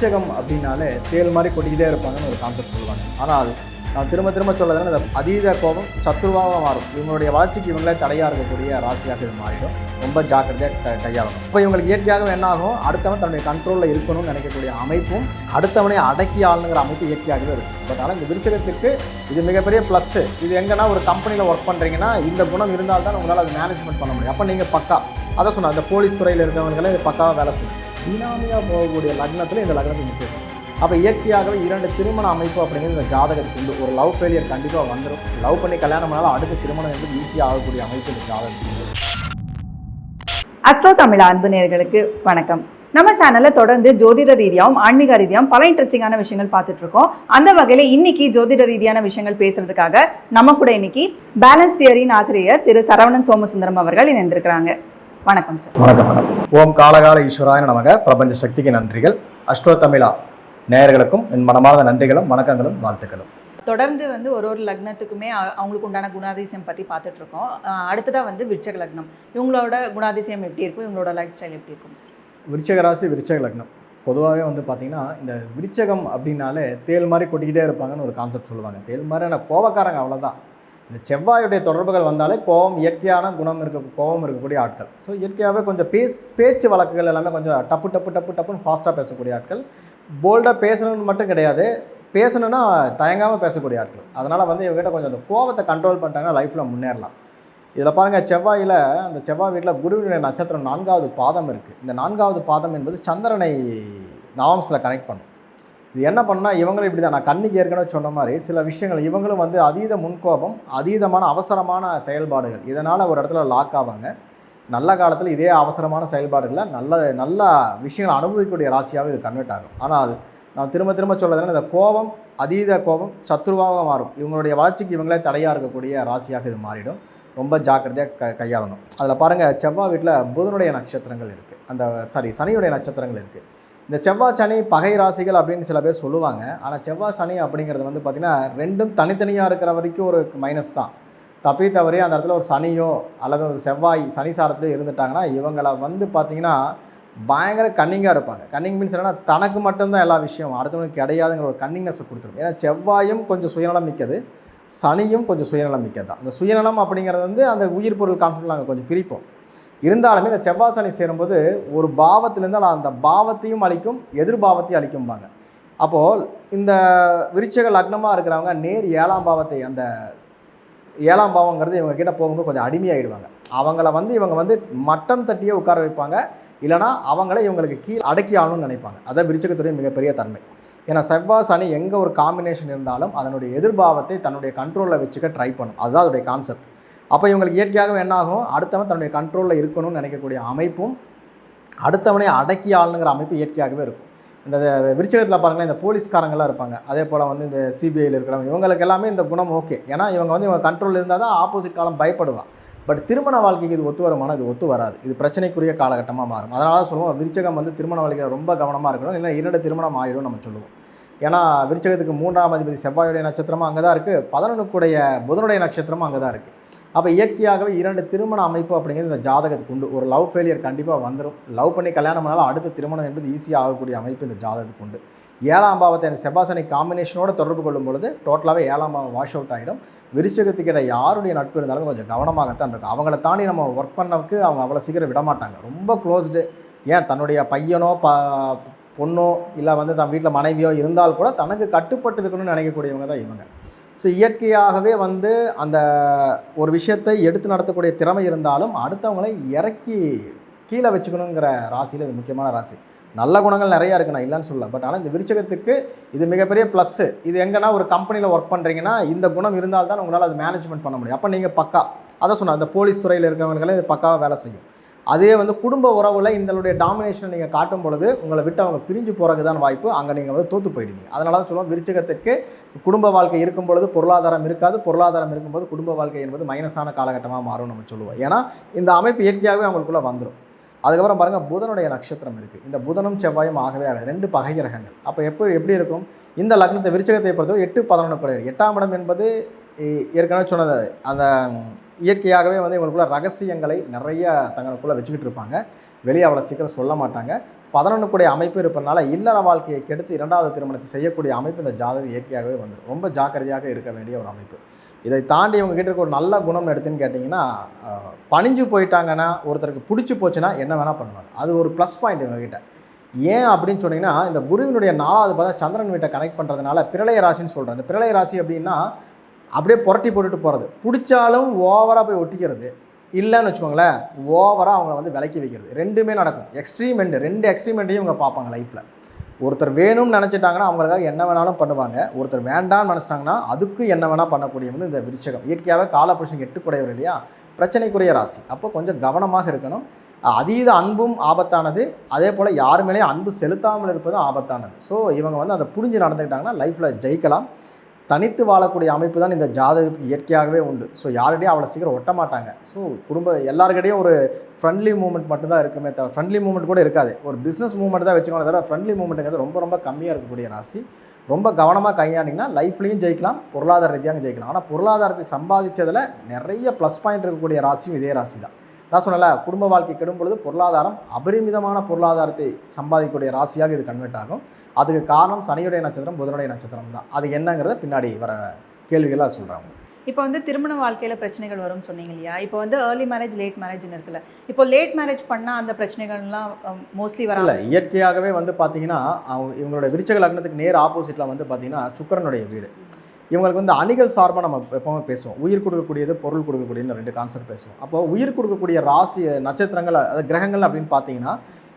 விருச்சகம் அப்படின்னாலே தேல் மாதிரி கொட்டிக்கிட்டே இருப்பாங்கன்னு ஒரு கான்செப்ட் சொல்லுவாங்க. ஆனால் நான் திரும்ப திரும்ப சொல்லதுன்னா இந்த அதீத கோபம் சத்ருவாக மாறும். இவங்களுடைய வளர்ச்சிக்கு இவங்களே தடையாக இருக்கக்கூடிய ராசியாக இது மாறிடும். ரொம்ப ஜாக்கிரதையாக க கையாளணும். இப்போ இவங்களுக்கு இயற்கையாகவும் என்ன ஆகும்? அடுத்தவன் தன்னுடைய கண்ட்ரோலில் இருக்கணும்னு நினைக்கக்கூடிய அமைப்பும் அடுத்தவனை அடக்கி ஆளுங்கிற அமைப்பு இயற்கையாகவே இருக்கும். பட் ஆனால் இந்த விருச்சகத்துக்கு இது மிகப்பெரிய ப்ளஸ்ஸு இது எங்கன்னா ஒரு கம்பெனியில் ஒர்க் பண்ணுறீங்கன்னா இந்த குணம் இருந்தால் தான் உங்களால் அது மேனேஜ்மெண்ட் பண்ண முடியும். அப்போ நீங்கள் பக்கா. அதை சொன்னால் அந்த போலீஸ் துறையில் இருக்கிறவங்களே இது பக்காவாக வேலை செய்யும் பினாமியாக போகக்கூடிய லக்னத்தில் இந்த லக்னத்துக்கு முக்கியம் அப்போ இயற்கையாகவே இரண்டு திருமண அமைப்பு அப்படிங்கிறது இந்த ஜாதகத்துக்கு உண்டு. ஒரு லவ் ஃபெயிலியர் கண்டிப்பாக வந்துடும் லவ் பண்ணி கல்யாணம் பண்ணாலும் அடுத்த திருமணம் என்பது ஈஸியாக ஆகக்கூடிய அமைப்பு இந்த ஜாதகத்துக்கு அஸ்ட்ரோ தமிழ் அன்பு நேர்களுக்கு வணக்கம். நம்ம சேனல்ல தொடர்ந்து ஜோதிட ரீதியாகவும் ஆன்மீக ரீதியாகவும் பல இன்ட்ரெஸ்டிங்கான விஷயங்கள் பார்த்துட்டு இருக்கோம். அந்த வகையில இன்னைக்கு ஜோதிட ரீதியான விஷயங்கள் பேசுறதுக்காக நம்ம கூட இன்னைக்கு பேலன்ஸ் தியரியின் ஆசிரியர் திரு சரவணன் சோமசுந்தரம் அவர்கள் இணைந்திருக்கிறாங்க. வணக்கம் சார் வணக்கம் மேடம் ஓம் காலகால ஈஸ்வராய நமக. பிரபஞ்ச சக்திக்கு நன்றிகள். அஷ்டோ தமிழா நேயர்களுக்கும் என் மனமார்ந்த நன்றிகளும் வணக்கங்களும் வாழ்த்துக்களும். தொடர்ந்து வந்து ஒரு ஒரு லக்னத்துக்குமே அவங்களுக்கு உண்டான குணாதிசயம் பத்தி பார்த்துட்டு இருக்கோம் அஹ் அடுத்ததா வந்து விருச்சக லக்னம். இவங்களோட குணாதிசயம் எப்படி இருக்கும்? இவங்களோட லைஃப் ஸ்டைல் எப்படி இருக்கும் சார் விருச்சக ராசி விருச்சக லக்னம். பொதுவாகவே வந்து பார்த்தீங்கன்னா இந்த விருச்சகம் அப்படின்னாலே தேல் மாதிரி கொட்டிக்கிட்டே இருப்பாங்கன்னு ஒரு கான்செப்ட் சொல்லுவாங்க. தேல் மாதிரி நான் கோவக்காரங்க அவ்வளோதான் இந்த செவ்வாயுடைய தொடர்புகள் வந்தாலே கோபம் இயற்கையான குணம் இருக்க கோபம் இருக்கக்கூடிய ஆட்கள். ஸோ இயற்கையாகவே கொஞ்சம் பேஸ் பேச்சு வழக்குகள் எல்லாமே கொஞ்சம் டப்பு டப்பு டப்பு டப்புன்னு ஃபாஸ்ட்டாக பேசக்கூடிய ஆட்கள். போல்டாக பேசணும்னு மட்டும் கிடையாது. பேசணுன்னா தயங்காமல் பேசக்கூடிய ஆட்கள். அதனால் வந்து இவங்ககிட்ட கொஞ்சம் அந்த கோபத்தை கண்ட்ரோல் பண்ணிட்டாங்கன்னா லைஃப்பில் முன்னேறலாம். இதில் பாருங்கள் செவ்வாயில் அந்த செவ்வாய் வீட்டில் குருவினுடைய நட்சத்திரம் நான்காவது பாதம் இருக்குது இந்த நான்காவது பாதம் என்பது சந்திரனை நவம்ஸில் கனெக்ட் பண்ணும். இது என்ன பண்ணால் இவங்களும் இப்படி தான் நான் கண்ணிக்கு ஏற்கனவே சொன்ன மாதிரி சில விஷயங்கள் இவங்களும் வந்து அதீத முன்கோபம் அதீதமான அவசரமான செயல்பாடுகள். இதனால் ஒரு இடத்துல லாக் ஆவாங்க. நல்ல காலத்தில் இதே அவசரமான செயல்பாடுகளை நல்ல நல்ல விஷயங்களை அனுபவிக்கக்கூடிய ராசியாகவும் இது கன்வெர்ட் ஆகும். ஆனால் நான் திரும்ப திரும்ப சொல்றதுன்னா இந்த கோபம் அதீத கோபம் சத்ருவாக மாறும். இவங்களுடைய வளர்ச்சிக்கு இவங்களே தடையாக இருக்கக்கூடிய ராசியாக இது மாறிடும். ரொம்ப ஜாக்கிரதையாக க கையாளணும். அதில் பாருங்கள் செவ்வாய் வீட்டில் புதனுடைய நட்சத்திரங்கள் இருக்குது அந்த சாரி சனியுடைய நட்சத்திரங்கள் இருக்குது இந்த செவ்வாய் சனி பகை ராசிகள் அப்படின்னு சில பேர் சொல்லுவாங்க. ஆனால் செவ்வாய் சனி அப்படிங்கிறது வந்து பார்த்திங்கன்னா ரெண்டும் தனித்தனியாக இருக்கிற வரைக்கும் ஒரு மைனஸ் தான். தப்பி தவறி அந்த இடத்துல ஒரு சனியோ அல்லது ஒரு செவ்வாய் சனி சாரத்திலோ இருந்துட்டாங்கன்னா இவங்களை வந்து பார்த்திங்கன்னா பயங்கர கன்னிங்காக இருப்பாங்க. கன்னிங் மீன்ஸ் என்னன்னா தனக்கு மட்டும்தான் எல்லா விஷயம் அடுத்தவங்களுக்கு கிடையாதுங்கிற ஒரு கன்னிங்னஸ் கொடுத்துரும். ஏன்னா செவ்வாயும் கொஞ்சம் சுயநலம் மிக்கது சனியும் கொஞ்சம் சுயநலம் மிக்கது தான். அந்த சுயநலம் அப்படிங்கிறது வந்து அந்த உயிர் பொருள் கான்செப்ட் நாங்கள் கொஞ்சம் பிரிப்போம். இருந்தாலுமே இந்த செவ்வாய் சனி சேரும்போது ஒரு பாவத்திலேருந்து அந்த பாவத்தையும் அழிக்கும் எதிர்பாவத்தையும் அழிக்கும்பாங்க. அப்போது இந்த விருச்சக லக்னமாக இருக்கிறவங்க நேர் ஏழாம் பாவத்தை அந்த ஏழாம் பாவங்கிறது இவங்க கிட்ட போகும்போது கொஞ்சம் அடிமையாகிடுவாங்க அவங்கள வந்து இவங்க வந்து மட்டம் தட்டியே உட்கார வைப்பாங்க. இல்லைனா அவங்கள இவங்களுக்கு கீழ் அடக்கி ஆகணும்னு நினைப்பாங்க. அதான் விருச்சகத்துடைய மிகப்பெரிய தன்மை. ஏன்னா செவ்வாய் சனி எங்கே ஒரு காம்பினேஷன் இருந்தாலும் அதனுடைய எதிர்பாவத்தை தன்னுடைய கண்ட்ரோலில் வச்சுக்க ட்ரை பண்ணும். அதுதான் அதோடைய கான்செப்ட் அப்போ இவங்களுக்கு இயற்கையாகவே என்ன ஆகும்? அடுத்தவன் தன்னுடைய கண்ட்ரோலில் இருக்கணும்னு நினைக்கக்கூடிய அமைப்பும் அடுத்தவனை அடக்கி ஆளுங்கிற அமைப்பு இயற்கையாகவே இருக்கும். இந்த விருச்சகத்தில் பாருங்களேன் இந்த போலீஸ்காரங்களாம் இருப்பாங்க. அதே போல் வந்து இந்த சிபிஐயில் இருக்கிறவங்க இவங்களுக்கு எல்லாமே இந்த குணம் ஓகே ஏன்னா இவங்க வந்து இவங்க கண்ட்ரோல் இருந்தால் தான் ஆப்போசிட் காலம் பயப்படுவான். பட் திருமண வாழ்க்கைக்கு இது ஒத்து வருமானம் இது ஒத்து வராது. இது பிரச்சனைக்குரிய காலகட்டமாக மாறும். அதனால தான் சொல்லுவோம் விருச்சகம் வந்து திருமண வாழ்க்கையில் ரொம்ப கவனமாக இருக்கணும். இல்லை இரண்டு திருமணம் ஆகிடும் நம்ம சொல்லுவோம். ஏன்னா விருச்சகத்துக்கு மூன்றாம் அதிபதி செவ்வாயுடைய நட்சத்திரமும் அங்கே தான் இருக்குது பதினொன்றுக்குடைய புதனுடைய நட்சத்திரமும் அங்கே தான் இருக்குது அப்போ இயற்கையாகவே இரண்டு திருமண அமைப்பு அப்படிங்கிறது இந்த ஜாதகத்துக்கு உண்டு. ஒரு லவ் ஃபெயிலியர் கண்டிப்பாக வந்துடும் லவ் பண்ணி கல்யாணம் பண்ணாலும் அடுத்த திருமணம் என்பது ஈஸியாக ஆகக்கூடிய அமைப்பு இந்த ஜாதகத்துக்கு உண்டு. ஏழாம் பாவத்தை அந்த செவ்வாசனை காம்பினேஷனோட தொடர்பு கொள்ளும் பொழுது டோட்டலாகவே ஏழாம் பாவம் வாஷ் அவுட் ஆகிடும் விருச்சகத்துக்கிட்ட யாருடைய நட்பு இருந்தாலும் கொஞ்சம் கவனமாகத்தான் இருக்கும் அவங்கள தாண்டி நம்ம ஒர்க் பண்ணவுக்கு அவங்க அவ்வளோ சீக்கிரம் விடமாட்டாங்க ரொம்ப க்ளோஸ்டு ஏன் தன்னுடைய பையனோ ப பொண்ணோ இல்லை வந்து தன் வீட்டில் மனைவியோ இருந்தால் கூட தனக்கு கட்டுப்பட்டு இருக்கணும்னு நினைக்கக்கூடியவங்க தான் இவங்க. ஸோ இயற்கையாகவே வந்து அந்த ஒரு விஷயத்தை எடுத்து நடத்தக்கூடிய திறமை இருந்தாலும் அடுத்தவங்களை இறக்கி கீழே வச்சுக்கணுங்கிற ராசியில் இது முக்கியமான ராசி. நல்ல குணங்கள் நிறையா இருக்குது நான் இல்லைன்னு சொல்ல பட் ஆனால் இந்த விருச்சகத்துக்கு இது மிகப்பெரிய ப்ளஸ்ஸு இது எங்கன்னா ஒரு கம்பெனியில் ஒர்க் பண்ணுறீங்கன்னா இந்த குணம் இருந்தால் தான் உங்களால் அது மேனேஜ்மெண்ட் பண்ண முடியும். அப்போ நீங்கள் பக்கா அதை சொன்னால் அந்த போலீஸ் துறையில் இருக்கிறவங்களுக்கெல்லாம் இது பக்காவாக வேலை செய்யும். அதே வந்து குடும்ப உறவில் இந்தளுடைய டாமினேஷனை நீங்கள் காட்டும் பொழுது உங்களை விட்டு அவங்க பிரிஞ்சு போகிறதுக்கு தான் வாய்ப்பு. அங்கே நீங்கள் வந்து தோற்று போயிடுவீங்க. அதனால தான் சொல்லுவோம் விருச்சகத்துக்கு குடும்ப வாழ்க்கை இருக்கும் பொழுது பொருளாதாரம் இருக்காது. பொருளாதாரம் இருக்கும்போது குடும்ப வாழ்க்கை என்பது மைனஸான காலகட்டமாக மாறும் நம்ம சொல்லுவோம். ஏன்னா இந்த அமைப்பு இயற்கையாகவே அவங்களுக்குள்ளே வந்துடும் அதுக்கப்புறம் பாருங்கள் புதனுடைய நட்சத்திரம் இருக்குது இந்த புதனும் செவ்வாயும் ஆகவே ஆகாது ரெண்டு பகை கிரகங்கள். அப்போ எப்படி எப்படி இருக்கும்? இந்த லக்னத்தை விருச்சகத்தை பொறுத்தவரை எட்டு பதினொன்று கூட எட்டாம் இடம் என்பது ஏற்கனவே சொன்னது அந்த இயற்கையாகவே வந்து இவங்களுக்குள்ள ரகசியங்களை நிறைய தங்களுக்குள்ளே வச்சுக்கிட்டு இருப்பாங்க. வெளியே அவ்வளோ சீக்கிரம் சொல்ல மாட்டாங்க. பதினொன்றுக்குடைய அமைப்பு இருப்பதனால இல்லற வாழ்க்கையை கெடுத்து இரண்டாவது திருமணத்தை செய்யக்கூடிய அமைப்பு இந்த ஜாதகம் இயற்கையாகவே வந்துடும் ரொம்ப ஜாக்கிரதையாக இருக்க வேண்டிய ஒரு அமைப்பு. இதை தாண்டி இவங்க கிட்ட இருக்க ஒரு நல்ல குணம் எடுத்துன்னு கேட்டிங்கன்னா பணிஞ்சு போயிட்டாங்கன்னா ஒருத்தருக்கு பிடிச்சி போச்சுன்னா என்ன வேணால் பண்ணுவாங்க. அது ஒரு ப்ளஸ் பாயிண்ட் இவங்ககிட்ட ஏன் அப்படின்னு சொன்னீங்கன்னா இந்த குருவினுடைய நாலாவது பார்த்தா சந்திரன் வீட்டை கனெக்ட் பண்ணுறதுனால பிரளய ராசின்னு சொல்கிறேன் இந்த பிரளய ராசி அப்படின்னா அப்படியே புரட்டி போட்டுட்டு போகிறது பிடிச்சாலும் ஓவராக போய் ஒட்டிக்கிறது. இல்லைன்னு வச்சுக்கோங்களேன் ஓவராக அவங்கள வந்து விலக்கி வைக்கிறது. ரெண்டுமே நடக்கும். எக்ஸ்ட்ரீம் எண்டு ரெண்டு எக்ஸ்ட்ரீம் எண்டையும் இவங்க பார்ப்பாங்க லைஃப்பில் ஒருத்தர் வேணும்னு நினச்சிட்டாங்கன்னா அவங்களுக்காக என்ன வேணாலும் பண்ணுவாங்க. ஒருத்தர் வேண்டாம்னு நினச்சிட்டாங்கன்னா அதுக்கு என்ன வேணால் பண்ணக்கூடிய வந்து இந்த விருச்சகம். இயற்கையாகவே காலபுருஷன் எட்டுக்குடையவர் இல்லையா? பிரச்சனைக்குரிய ராசி. அப்போ கொஞ்சம் கவனமாக இருக்கணும். அதீத அன்பும் ஆபத்தானது. அதே போல் யார் மேலேயும் அன்பு செலுத்தாமல் இருப்பதும் ஆபத்தானது. ஸோ இவங்க வந்து அதை புரிஞ்சு நடந்துக்கிட்டாங்கன்னா லைஃப்பில் ஜெயிக்கலாம். தனித்து வாழக்கூடிய அமைப்பு தான் இந்த ஜாதகத்துக்கு இயற்கையாகவே உண்டு. ஸோ யாருடையும் அவ்வளோ சீக்கிரம் ஒட்ட மாட்டாங்க. ஸோ குடும்ப எல்லாருக்கிட்டையும் ஒரு ஃப்ரெண்ட்லி மூமெண்ட் மட்டும்தான் இருக்குமே தவிர ஃப்ரெண்ட்லி மூமெண்ட் கூட இருக்காது. ஒரு பிஸ்னஸ் மூமெண்ட் தான் வச்சுக்கோங்க தவிர ஃப்ரெண்ட்லி மூமெண்ட்டுங்கிறது ரொம்ப ரொம்ப கம்மியாக இருக்கக்கூடிய ராசி. ரொம்ப கவனமாக கையாண்டிங்கன்னா லைஃப்லேயும் ஜெயிக்கலாம் பொருளாதார ரீதியாக ஜெயிக்கலாம். ஆனால் பொருளாதாரத்தை சம்பாதிச்சதில் நிறைய ப்ளஸ் பாயிண்ட் இருக்கக்கூடிய ராசியும் இதே ராசி தான் நான் சொன்னல குடும்ப வாழ்க்கை கெடும் பொழுது பொருளாதாரம் அபரிமிதமான பொருளாதாரத்தை சம்பாதிக்கக்கூடிய ராசியாக இது கன்வெர்ட் ஆகும். அதுக்கு காரணம் சனியுடைய நட்சத்திரம் புதனுடைய நட்சத்திரம் தான். அது என்னங்கிறத பின்னாடி வர கேள்விகளாக சொல்கிறாங்க இப்போ வந்து திருமண வாழ்க்கையில பிரச்சனைகள் வரும்னு சொன்னீங்க இல்லையா? இப்போ வந்து ஏர்லி மேரேஜ் லேட் மேரேஜ்னு இருக்குல்ல. இப்போ லேட் மேரேஜ் பண்ணா அந்த பிரச்சனைகள்லாம் மோஸ்ட்லி இல்லை வராது. இயற்கையாகவே வந்து பார்த்தீங்கன்னா அவங்க இவங்களோட விருச்சக லக்னத்துக்கு நேர் ஆப்போசிட்டில் வந்து பார்த்தீங்கன்னா சுக்கிரனுடைய வீடு. இவங்களுக்கு வந்து அணிகள் சார்பாக நம்ம எப்போவுமே பேசுவோம். உயிர் கொடுக்கக்கூடியது பொருள் கொடுக்கக்கூடியது ரெண்டு கான்செப்ட் பேசுவோம். அப்போ உயிர் கொடுக்கக்கூடிய ராசி நட்சத்திரங்கள் அதாவது கிரகங்கள் அப்படின்னு பார்த்தீங்கன்னா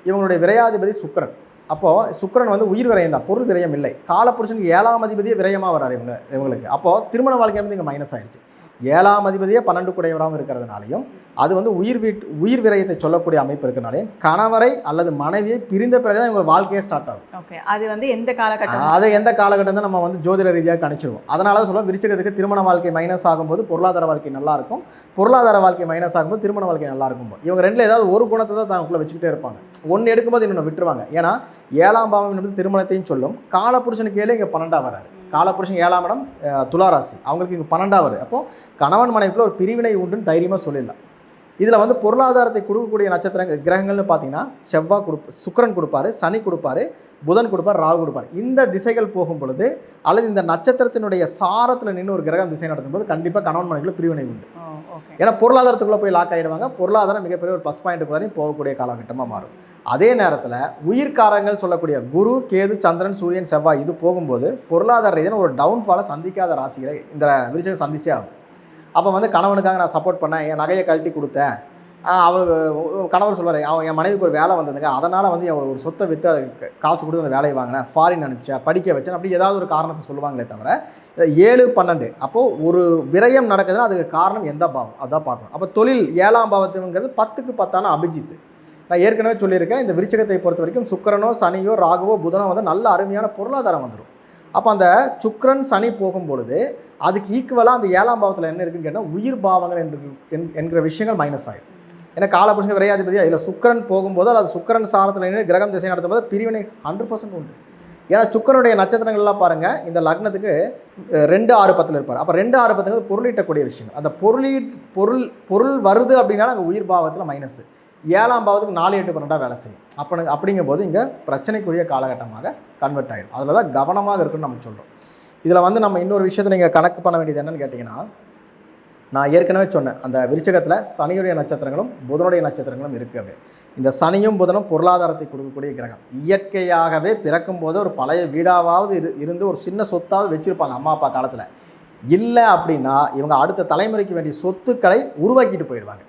இவங்களுடைய விரையாதிபதி சுக்கரன். அப்போது சுக்கிரன் வந்து உயிர் விரயம் தான் பொருள் விரயம் இல்லை. காலப்புருஷனுக்கு ஏழாம் அதிபதியே விரயமாக வராரு இவங்க இவங்களுக்கு. அப்போது திருமண வாழ்க்கை வந்து இங்கே மைனஸ் ஆகிடுச்சு ஏழாம் அதிபதியே பன்னெண்டு குடையவராகவும் இருக்கிறதுனாலையும் அது வந்து உயிர் வீட் உயிர் விரயத்தை சொல்லக்கூடிய அமைப்பு இருக்கிறனாலையும் கணவரை அல்லது மனைவியை பிரிந்த பிறகு தான் இவங்க வாழ்க்கையே ஸ்டார்ட் ஆகும். ஓகே அது வந்து எந்த காலகட்டம்? அதை எந்த காலகட்டம் தான் நம்ம வந்து ஜோதிட ரீதியாக கணிச்சிடுவோம் அதனால தான் சொல்லுவோம் விருச்சகத்துக்கு திருமண வாழ்க்கை மைனஸ் ஆகும்போது பொருளாதார வாழ்க்கை நல்லா இருக்கும். பொருளாதார வாழ்க்கை மைனஸ் ஆகும்போது திருமண வாழ்க்கை நல்லா இருக்கும் இவங்க ரெண்டுல ஏதாவது ஒரு குணத்தை தான் தாங்களுக்குள்ள வச்சுக்கிட்டே இருப்பாங்க. ஒன்று எடுக்கும்போது இன்னொன்று விட்டுருவாங்க. ஏன்னா ஏழாம் பாவம் என்பது திருமணத்தையும் சொல்லும். காலப்புருஷனுக்கு ஏழு இங்கே பன்னெண்டா வராரு. காலப்புருஷன் ஏழாம் இடம் துளாராசி. அவங்களுக்கு இங்கே பன்னெண்டாவது. அப்போது கணவன் மனைவிக்குள்ள ஒரு பிரிவினை உண்டுன்னு தைரியமாக சொல்லிடலாம். இதில் வந்து பொருளாதாரத்தை கொடுக்கக்கூடிய நட்சத்திரங்கள் கிரகங்கள்னு பார்த்தீங்கன்னா செவ்வாய் கொடுப்பு சுக்கிரன் கொடுப்பாரு சனி கொடுப்பாரு புதன் கொடுப்பார் ராகு கொடுப்பார். இந்த திசைகள் போகும் பொழுது அல்லது இந்த நட்சத்திரத்தினுடைய சாரத்தில் நின்று ஒரு கிரகம் திசை நடத்தும் போது கண்டிப்பாக கணவன் மனைவிக்குள்ள பிரிவினை உண்டு. ஏன்னா பொருளாதாரத்துக்குள்ளே போய் லாக் ஆகிடுவாங்க பொருளாதாரம் மிகப்பெரிய ஒரு ப்ளஸ் பாயிண்ட்டுக்குள்ளாரையும் போகக்கூடிய காலகட்டமாக மாறும். அதே நேரத்தில் உயிர்காரங்கள் சொல்லக்கூடிய குரு கேது சந்திரன் சூரியன் செவ்வாய் இது போகும்போது பொருளாதார ரீதியான ஒரு டவுன்ஃபாலை சந்திக்காத ராசிகளை இந்த விருச்சகம் சந்திச்சே ஆகும். அப்போ வந்து கணவனுக்காக நான் சப்போர்ட் பண்ணேன் என் நகையை கழட்டி கொடுத்தேன். ஆஹ் அவருக்கு கணவர் சொல்வார் அவன் என் மனைவிக்கு ஒரு வேலை வந்ததுங்க. அதனால் வந்து அவன் ஒரு சொத்தை விற்று அதுக்கு காசு கொடுத்து அந்த வேலையை வாங்கினேன். ஃபாரின் அனுப்பிச்சேன் படிக்க வச்சேன். அப்படி ஏதாவது ஒரு காரணத்தை சொல்லுவாங்களே தவிர ஏழு பன்னெண்டு. அப்போது ஒரு விரயம் நடக்குதுன்னா அதுக்கு காரணம் எந்த பாவம்? அதான் பார்க்கணும். அப்போ தொழில் ஏழாம் பாவத்துங்கிறது பத்துக்கு பத்தான அபிஜித்து. நான் ஏற்கனவே சொல்லியிருக்கேன் இந்த விருச்சகத்தை பொறுத்த வரைக்கும் சுக்கரனோ சனியோ ராகுவோ புதனோ வந்து நல்ல அருமையான பொருளாதாரம் வந்துடும் அப்போ அந்த சுக்ரன் சனி போகும் பொழுது அதுக்கு ஈக்குவலாக அந்த ஏழாம் பாவத்தில் என்ன இருக்குன்னு கேட்டால் உயிர் பாவங்கள் என்று என்- என்கிற விஷயங்கள் மைனஸ் ஆகிடும் ஏன்னா காலபுருஷன் விரையாதிபதியாக இல்லை சுக்கிரன் போகும்போது அல்லது சுக்கரன் சாரத்தில் நின்று கிரகம் திசை நடத்தும் போது பிரிவினை ஹண்ட்ரட் பர்சன்ட் உண்டு. ஏன்னா சுக்கரனுடைய நட்சத்திரங்கள்லாம் பாருங்கள் இந்த லக்னத்துக்கு ரெண்டு ஆறு பத்தில் இருப்பார். அப்போ ரெண்டு ஆறு பத்துங்கிறது பொருளீட்டக்கூடிய விஷயம் அந்த பொருளீட் பொருள் பொருள் வருது அப்படின்னா அங்கே உயிர் பாவத்தில் மைனஸ் ஏழாம் பாவத்துக்கு நாலு எட்டு பன்னெண்டாக வேலை செய்யும். அப்போ அப்படிங்கும்போது இங்கே பிரச்சனைக்குரிய காலகட்டமாக கன்வெர்ட் ஆகிடும் அதில் தான் கவனமாக இருக்குன்னு நம்ம சொல்கிறோம் இதில் வந்து நம்ம இன்னொரு விஷயத்தை நீங்கள் கணக்கு பண்ண வேண்டியது என்னென்னு கேட்டிங்கன்னா நான் ஏற்கனவே சொன்னேன். அந்த விருச்சகத்தில் சனியுடைய நட்சத்திரங்களும் புதனுடைய நட்சத்திரங்களும் இருக்குது அப்படி இந்த சனியும் புதனும் பொருளாதாரத்தை கொடுக்கக்கூடிய கிரகம். இயற்கையாகவே பிறக்கும் போது ஒரு பழைய வீடாவது இரு இருந்து ஒரு சின்ன சொத்தாவது வச்சுருப்பாங்க அம்மா அப்பா காலத்தில். இல்லை அப்படின்னா இவங்க அடுத்த தலைமுறைக்கு வேண்டிய சொத்துக்களை உருவாக்கிட்டு போயிடுவாங்க.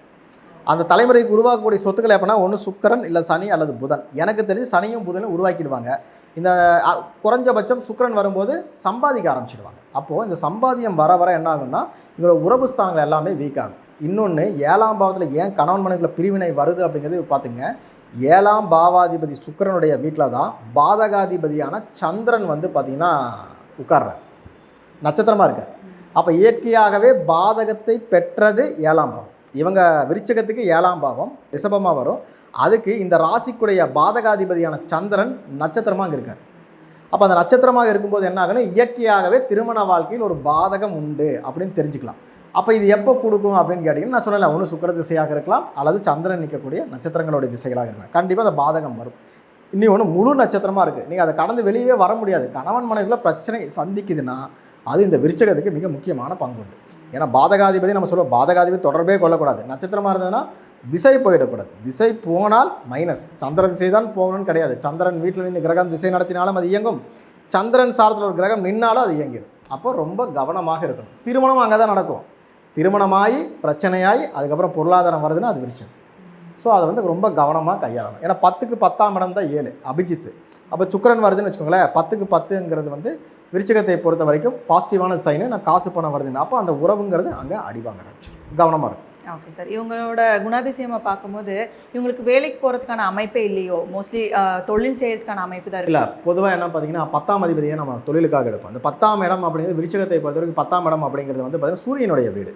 அந்த தலைமுறைக்கு உருவாக்கக்கூடிய சொத்துக்கள் எப்படின்னா ஒன்று சுக்கரன் இல்லை சனி அல்லது புதன். எனக்கு தெரிஞ்சு சனியும் புதனும் உருவாக்கிடுவாங்க. இந்த குறைஞ்சபட்சம் சுக்கரன் வரும்போது சம்பாதிக்க ஆரம்பிச்சிடுவாங்க. அப்போது இந்த சம்பாதியம் வர வர என்ன ஆகும்னா இவங்களோட உறவு ஸ்தானங்கள் எல்லாமே வீக் ஆகும். இன்னொன்று ஏழாம் பாவத்தில் ஏன் கணவன் மனைவிக்குள்ள பிரிவினை வருது அப்படிங்கிறது பார்த்துங்க ஏழாம் பாவாதிபதி சுக்கிரனுடைய வீட்டில் தான் பாதகாதிபதியான சந்திரன் வந்து பார்த்திங்கன்னா உட்கார்றார். நட்சத்திரமாக இருக்கார். அப்போ இயற்கையாகவே பாதகத்தை பெற்றது ஏழாம் பாவம். இவங்க விருச்சகத்துக்கு ஏழாம் பாவம் ரிஷபமாக வரும். அதுக்கு இந்த ராசிக்குடைய பாதகாதிபதியான சந்திரன் நட்சத்திரமாக அங்கே இருக்கார். அப்போ அந்த நட்சத்திரமாக இருக்கும்போது என்ன ஆகும்னா இயற்கையாகவே திருமண வாழ்க்கையில் ஒரு பாதகம் உண்டு அப்படின்னு தெரிஞ்சுக்கலாம். அப்போ இது எப்போ கொடுக்கும் அப்படின்னு கேட்டிங்கன்னா நான் சொன்னேன் ஒன்று சுக்கிர திசையாக இருக்கலாம் அல்லது சந்திரன் நிற்கக்கூடிய நட்சத்திரங்களுடைய திசைகளாக இருக்கலாம். கண்டிப்பாக அந்த பாதகம் வரும். இன்னி ஒன்று முழு நட்சத்திரமாக இருக்குது நீங்கள் அதை கடந்து வெளியவே வர முடியாது. கணவன் மனைவியில் பிரச்சனை சந்திக்குதுன்னா அது இந்த விருச்சகத்துக்கு மிக முக்கியமான பங்கு உண்டு ஏன்னா பாதகாதிபதி நம்ம சொல்லுவோம் பாதகாதிபதி தொடர்பே கொள்ளக்கூடாது. நட்சத்திரமாக இருந்ததுன்னா திசை போயிடக்கூடாது. திசை போனால் மைனஸ் சந்திர திசை தான் போகணும்னு கிடையாது. சந்திரன் வீட்டில் நின்று கிரகம் திசை நடத்தினாலும் அது இயங்கும். சந்திரன் சாரத்தில் ஒரு கிரகம் நின்னாலும் அது இயங்கிடும். அப்போ ரொம்ப கவனமாக இருக்கணும். திருமணம் அங்கே தான் நடக்கும். திருமணமாகி பிரச்சனையாகி அதுக்கப்புறம் பொருளாதாரம் வருதுன்னா அது விருச்சம் ஸோ அதை வந்து ரொம்ப கவனமாக கையாளணும். ஏன்னா பத்துக்கு பத்தாம் இடம் தான் ஏழு. அபிஜித்து. அப்போ சுக்கிரன் வருதுன்னு வச்சுக்கோங்களேன் பத்துக்கு பத்துங்கிறது வந்து விருச்சிகத்தை பொறுத்த வரைக்கும் பாசிட்டிவான சைனு நான் காசு பணம் வருதுன்னு. அப்போ அந்த உறவுங்கிறது அங்கே அடிவாங்க ஆரம்பிச்சிடும் கவனமாக இருக்கும் ஓகே சார் இவங்களோட குணாதிசயமாக பார்க்கும்போது இவங்களுக்கு வேலைக்கு போகிறதுக்கான அமைப்பே இல்லையோ? மோஸ்ட்லி தொழில் செய்யறதுக்கான அமைப்பு தான் இல்லை பொதுவாக என்ன பார்த்தீங்கன்னா பத்தாம் அதிபதியை நம்ம தொழிலுக்காக எடுப்போம். அந்த பத்தாம் இடம் அப்படிங்கிறது விருச்சிகத்தை பொறுத்த வரைக்கும் பத்தாம் இடம் அப்படிங்கிறது வந்து பார்த்தீங்கன்னா சூரியனுடைய வீடு.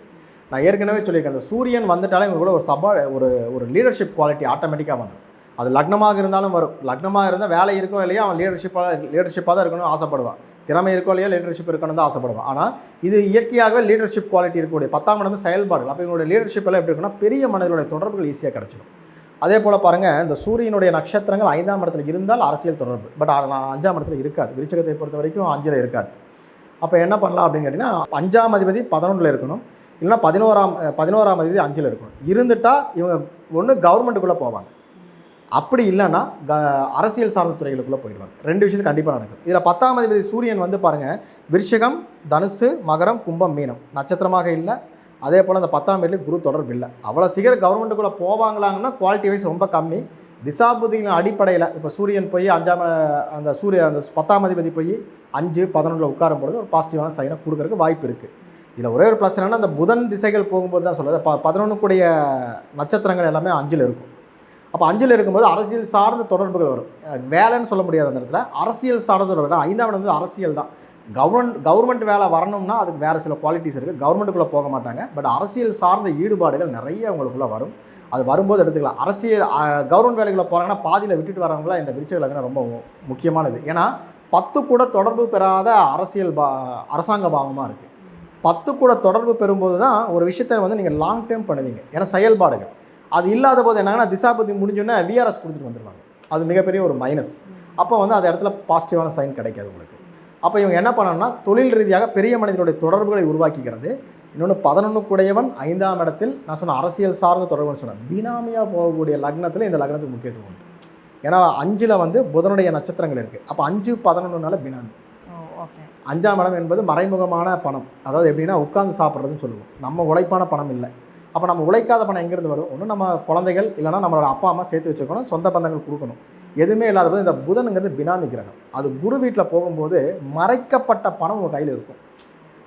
நான் ஏற்கனவே சொல்லியிருக்கேன் அந்த சூரியன் வந்துட்டாலே இவங்க ஒரு சபா ஒரு ஒரு லீடர்ஷிப் குவாலிட்டி ஆட்டோமேட்டிக்காக வந்துடும் அது லக்னமாக இருந்தாலும் வரும். லக்னமாக இருந்தால் வேலை இருக்கோ இல்லையா அவன் லீடர்ஷிப்பாக லீடர்ஷிப்பாக தான் இருக்கணும்னு ஆசைப்படுவான். திறமை இருக்கோ இல்லையா லீடர்ஷிப் இருக்கணும் தான் ஆசைப்படுவான். ஆனால் இது இயற்கையாகவே லீடர்ஷிப் குவாலிட்டி இருக்கக்கூடிய பத்தாம் இடம் செயல்பாடுகள். அப்போ இவங்களுடைய லீடர்ஷிப் எல்லாம் எப்படி இருக்குன்னா பெரிய மனிதர்களுடைய தொடர்புகள் ஈஸியாக கிடச்சிடும். அதே போல் பாருங்கள் இந்த சூரியனுடைய நட்சத்திரங்கள் ஐந்தாம் இடத்துல இருந்தால் அரசியல் தொடர்பு. பட் அஞ்சாம் இடத்துல இருக்காது. விருச்சகத்தை பொறுத்த வரைக்கும் அஞ்சில் இருக்காது. அப்போ என்ன பண்ணலாம் அப்படின்னு கேட்டிங்கன்னா அஞ்சாம் அதிபதி பதினொன்றில் இருக்கணும். இல்லைன்னா பதினோராம் பதினோராம் அதிபதி அஞ்சில் இருக்கணும். இருந்துட்டால் இவங்க ஒன்று கவர்மெண்ட்டுக்குள்ளே போவாங்க. அப்படி இல்லைன்னா க அரசியல் சார்ந்த துறைகளுக்குள்ளே போயிடுவாங்க. ரெண்டு விஷயத்து கண்டிப்பாக நடக்கும். இதில் பத்தாம் அதிபதி சூரியன் வந்து பாருங்கள் விருஷகம் தனுசு மகரம் கும்பம் மீனம். நட்சத்திரமாக இல்லை. அதே போல் அந்த பத்தாம் வீட்டில் குரு தொடர்பு இல்லை. அவ்வளோ சீக்கிரம் கவர்மெண்ட்டுக்குள்ளே போவாங்களாங்கன்னா குவாலிட்டி வைஸ் ரொம்ப கம்மி. திசாபுதியின் அடிப்படையில் இப்போ சூரியன் போய் அஞ்சாம் அந்த சூரிய அந்த பத்தாம் அதிபதி போய் அஞ்சு பதினொன்றில் உட்காரும் பொழுது ஒரு பாசிட்டிவான சைனை கொடுக்கறதுக்கு வாய்ப்பு இருக்குது இதில் ஒரே ஒரு ப்ளஸ் என்னன்னா அந்த புதன் திசைகள் போகும்போது தான் சொல்லுது ப பதினொன்றுக்குடைய நட்சத்திரங்கள் எல்லாமே அஞ்சில் இருக்கும். அப்போ அஞ்சில் இருக்கும்போது அரசியல் சார்ந்த தொடர்புகள் வரும். வேலைன்னு சொல்ல முடியாது அந்த இடத்துல. அரசியல் சார்ந்த தொடர்பு. ஐந்தாம் இடம் வந்து அரசியல் தான். கவர்மெண்ட் கவர்மெண்ட் வேலை வரணும்னா அதுக்கு வேறு சில குவாலிட்டிஸ் இருக்குது கவர்மெண்ட்டுக்குள்ளே போக மாட்டாங்க. பட் அரசியல் சார்ந்த ஈடுபாடுகள் நிறைய அவங்களுக்குள்ளே வரும். அது வரும்போது எடுத்துக்கலாம். அரசியல் கவர்மெண்ட் வேலைக்குள்ளே போகிறாங்கன்னா பாதியில் விட்டுட்டு வரவங்களாம் இந்த விருச்ச லக்னம் ரொம்ப முக்கியமானது. ஏன்னா பத்து கூட தொடர்பு பெறாத அரசியல் பா அரசாங்க பாவமாக இருக்குது பத்து கூட தொடர்பு பெறும்போது தான் ஒரு விஷயத்தை வந்து நீங்கள் லாங் டேர்ம் பண்ணுவீங்க. ஏன்னா செயல்பாடுகள். அது இல்லாத போது என்னங்கன்னா திசாபதி முடிஞ்சோன்னே விஆர்எஸ் கொடுத்துட்டு வந்துடுவாங்க அது மிகப்பெரிய ஒரு மைனஸ் அப்போ வந்து அந்த இடத்துல பாசிட்டிவான சைன் கிடைக்காது உங்களுக்கு. அப்போ இவங்க என்ன பண்ணணும்னா தொழில் ரீதியாக பெரிய மனிதனுடைய தொடர்புகளை உருவாக்கிக்கிறது. இன்னொன்று பதினொன்று கூடையவன் ஐந்தாம் இடத்தில் நான் சொன்ன அரசியல் சார்ந்த தொடர்புன்னு சொன்னேன். பினாமியாக போகக்கூடிய லக்னத்தில் இந்த லக்னத்துக்கு முக்கியத்துவம் உண்டு. ஏன்னா அஞ்சில் வந்து புதனுடைய நட்சத்திரங்கள் இருக்குது அப்போ அஞ்சு பதினொன்றுனால பினாமி. அஞ்சாம் இடம் என்பது மறைமுகமான பணம். அதாவது எப்படின்னா உட்கார்ந்து சாப்பிட்றதுன்னு சொல்லுவோம். நம்ம உழைப்பான பணம் இல்லை. அப்போ நம்ம உழைக்காத பணம் எங்கேருந்து வரும்? ஒன்று நம்ம குழந்தைகள் இல்லைன்னா நம்மளோட அப்பா அம்மா சேர்த்து வச்சுக்கணும் சொந்த பந்தங்கள் கொடுக்கணும். எதுவுமே இல்லாத போது இந்த புதனுங்கிறது பினாமி கிரகம். அது குரு வீட்டில் போகும்போது மறைக்கப்பட்ட பணம் உங்கள் கையில் இருக்கும்.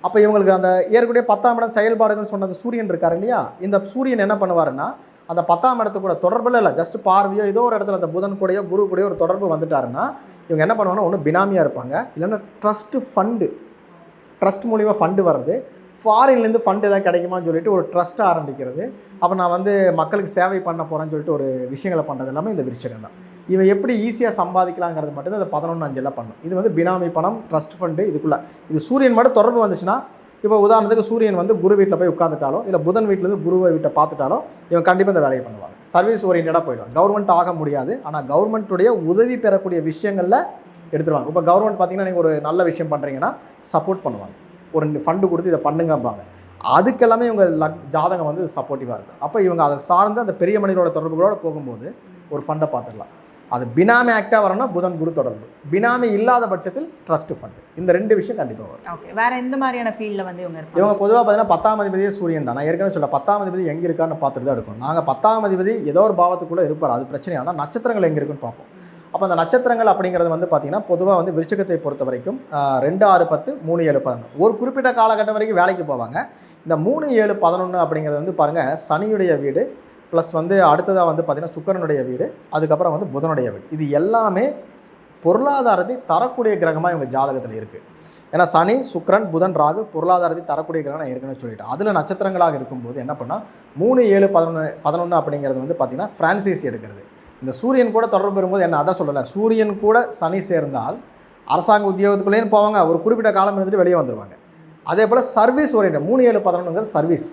அப்போ இவங்களுக்கு அந்த ஏற்கனவே பத்தாம் இடம் செயல்பாடுகள் சொன்னது சூரியன் இருக்கார் இல்லையா? இந்த சூரியன் என்ன பண்ணுவாருன்னா அந்த பத்தாம் இடத்து கூட தொடர்பில் இல்லை ஜஸ்ட் பார்வையோ ஏதோ ஒரு இடத்துல அந்த புதன் கூடயோ குரு கூடயோ ஒரு தொடர்பு வந்துட்டாருன்னா இவங்க என்ன பண்ணுவாங்கன்னா ஒன்று பினாமியாக இருப்பாங்க. இல்லைன்னா ட்ரஸ்ட்டு ஃபண்டு ட்ரஸ்ட் மூலிமா ஃபண்டு வர்றது. ஃபாரின்லேருந்து ஃபண்டு எதாவது கிடைக்குமான்னு சொல்லிட்டு ஒரு ட்ரஸ்ட் ஆரம்பிக்கிறது. அப்போ நான் வந்து மக்களுக்கு சேவை பண்ண போகிறேன்னு சொல்லிட்டு ஒரு விஷயங்களை பண்ணுறது எல்லாமே இந்த விருச்சகம் தான். இவன் எப்படி ஈஸியாக சம்பாதிக்கலாங்கிறது மட்டும் இந்த பதினொன்று அஞ்செல்லாம் பண்ணும். இது வந்து பினாமி பணம் ட்ரஸ்ட் ஃபண்டு இதுக்குள்ளே. இது சூரியன் மட்டும் தொடர்பு வந்துச்சுன்னா இப்போ உதாரணத்துக்கு சூரியன் வந்து குரு வீட்டில் போய் உட்காந்துட்டாலோ இல்லை புதன் வீட்டிலேருந்து குருவை வீட்டை பார்த்துட்டாலோ இவன் கண்டிப்பாக இந்த வேலையை பண்ணுவாங்க சர்வீஸ் ஓரியன்டாக போயிடுவாங்க கவர்மெண்ட் ஆக முடியாது. ஆனால் கவர்மெண்ட்டுடைய உதவி பெறக்கூடிய விஷயங்களில் எடுத்துருவாங்க. இப்போ கவர்மெண்ட் பார்த்தீங்கன்னா நீங்கள் ஒரு நல்ல விஷயம் பண்ணுறீங்கன்னா சப்போர்ட் பண்ணுவாங்க. ஒரு ஃபண்டு கொடுத்து இதை பண்ணுங்கம்பாங்க. அதுக்கெல்லாமே இவங்க லக் ஜாதகம் வந்து சப்போர்ட்டிவாக இருக்கும் அப்போ இவங்க அதை சார்ந்து அந்த பெரிய மனிதரோட தொடர்புகளோட போகும்போது ஒரு ஃபண்டை பார்த்துடலாம். அது பினாமி ஆக்டாக வரணும்னா புதன் குரு தொடர்பு. பினாமி இல்லாத பட்சத்தில் ட்ரஸ்ட் ஃபண்டு இந்த ரெண்டு விஷயம் கண்டிப்பாக வரும். ஓகே வேற எந்த மாதிரியான ஃபீல்டில் வந்து இவங்க இவங்க பொதுவாக பார்த்தீங்கன்னா பத்தாம் அதிபதியே சூரியன் தான். நான் ஏற்கனவே சொல்ல பத்தாம் அதிபதி எங்கே இருக்கான்னு பார்த்துட்டு தான் எடுக்கணும். நாங்கள் பத்தாம் அதிபதி ஏதோ ஒரு பாவத்துக்குள்ளே இருப்பார். அது பிரச்சனை. ஆனால் நட்சத்திரங்கள் எங்கே இருக்குன்னு பார்ப்போம். அப்போ அந்த நட்சத்திரங்கள் அப்படிங்கிறது வந்து பார்த்தீங்கன்னா பொதுவாக வந்து விருச்சகத்தை பொறுத்த வரைக்கும் ரெண்டு ஆறு பத்து மூணு ஏழு பதினொன்று ஒரு குறிப்பிட்ட காலகட்டம் வரைக்கும் வேலைக்கு போவாங்க. இந்த மூணு ஏழு பதினொன்று அப்படிங்கிறது வந்து பாருங்கள் சனியுடைய வீடு ப்ளஸ் வந்து அடுத்ததாக வந்து பார்த்திங்கன்னா சுக்கிரனுடைய வீடு அதுக்கப்புறம் வந்து புதனுடைய வீடு. இது எல்லாமே பொருளாதாரத்தை தரக்கூடிய கிரகமாக இவங்க ஜாதகத்தில் இருக்குது ஏன்னா சனி சுக்ரன் புதன் ராகு பொருளாதாரத்தை தரக்கூடிய கிரகம் நான் ஏற்கனவே அதில் நட்சத்திரங்களாக இருக்கும்போது என்ன பண்ணால் மூணு ஏழு பதினொன்று பதினொன்று அப்படிங்கிறது வந்து பார்த்திங்கன்னா ஃப்ரான்சைஸ் எடுக்கிறது. இந்த சூரியன் கூட தொடர்பு பெறும்போது என்ன? அதான் சொல்லலை. சூரியன் கூட சனி சேர்ந்தால் அரசாங்க உத்தியோகத்துக்குள்ளேயும் போவாங்க. ஒரு குறிப்பிட்ட காலம் இருந்துட்டு வெளியே வந்துடுவாங்க அதே போல் சர்வீஸ் ஓரியன்ட் மூணு ஏழு பதினொன்றுங்கிறது சர்வீஸ்